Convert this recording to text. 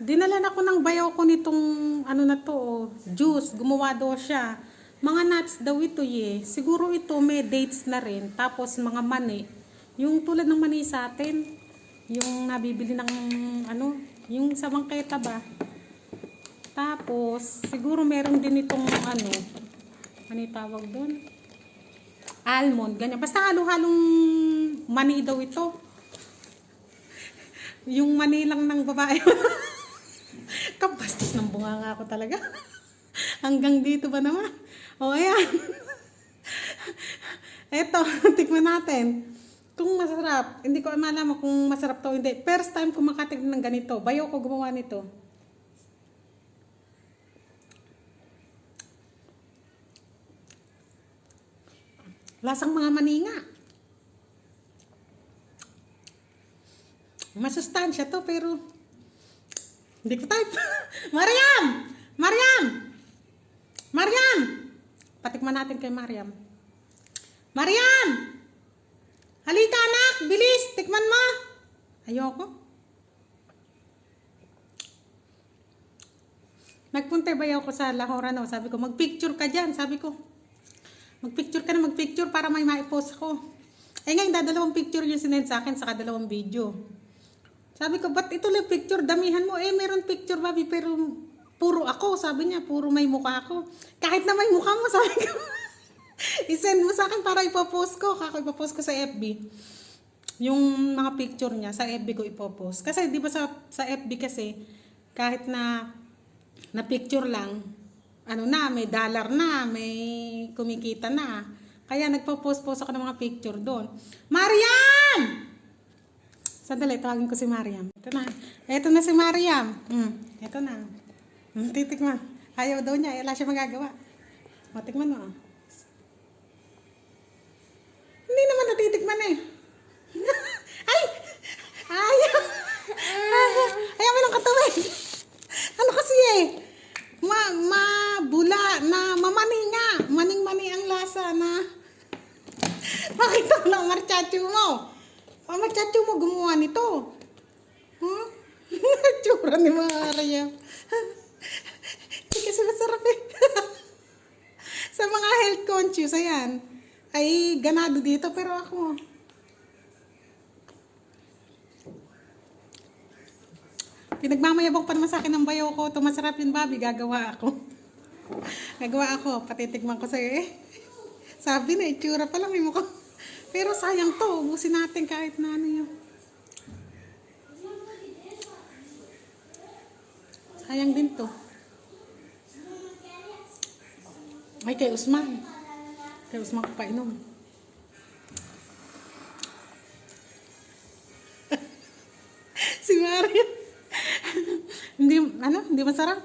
Dinalan ako ng bayaw ko nitong ano na to, oh, juice. Gumawa daw siya. Mga nuts daw ito eh. Siguro ito may dates na rin. Tapos mga mani. Yung tulad ng mani sa atin. Yung nabibili ng ano, yung sa bangketa ba. Tapos, siguro meron din itong ano, ano tawag doon? Almond, ganyan. Basta halo-halong mani daw ito. Yung mani lang ng babae. Kapastos ng bunganga ako talaga. Hanggang dito ba naman? O, ayan. Eto, tikman natin. Kung masarap, hindi ko malaman kung masarap to hindi. First time ko makatignan ng ganito. Bayo ko gumawa nito. Lasang mga maninga. Masustansya to pero hindi ko type. Mariam! Mariam! Mariam! Patikman natin kay Mariam. Mariam! Halika anak! Bilis! Tikman mo! Ayoko. Nagpunta ba ako sa Lahore no? Sabi ko, magpicture ka dyan. Sabi ko, magpicture ka na magpicture para may maipost ako. Eh ngayon, dadalawang picture yung sinend sa akin, saka dalawang video. Sabi ko, ba't ito lang picture? Damihan mo. Eh, meron picture, babi, pero puro ako. Sabi niya, puro may mukha ako. Kahit na may mukha mo, sabi ko. I-send mo sa akin para ipopost ko. Kako ipopost ko sa FB. Yung mga picture niya, sa FB ko ipopost. Kasi, di ba sa, sa FB kasi, kahit na na picture lang, ano na, may dollar na, may kumikita na. Kaya nagpo-post-post ako ng mga picture doon. Mariam! Sandali, tawagin ko si Mariam. Ito na. Ito na si Mariam. Hmm, ito na. Hmm, titikman. Ayaw daw niya, eh, wala siya magagawa. O, tikman mo. ah. Hindi naman natitikman eh. Ay! Ayaw! Ayaw! Ayaw mo ng katuwid. Ano kasi eh? Ma, mabula na mamaninga. Maning-mani ang lasa na. Pakita ko lang marchacho mo. Ang marchacho mo gumawa nito. Huh? Tsura ni Maria. Hindi kasi masarap eh. Sa mga health conscious, ayan. Ay, ganado dito pero ako. Pinagmamayabang pa naman sa akin ng bayaw ko. Ito masarap yun, Bobby. Gagawa ako. Gagawa ako. Patitigman ko sa'yo eh. Sabi na, itsura pa lang may mukha. Pero sayang to. Ubusin natin kahit na ano yun. Sayang din to. Ay, kay Usman. Kay Usman ko pa inom. si Mario. hindi, ano, hindi masarap.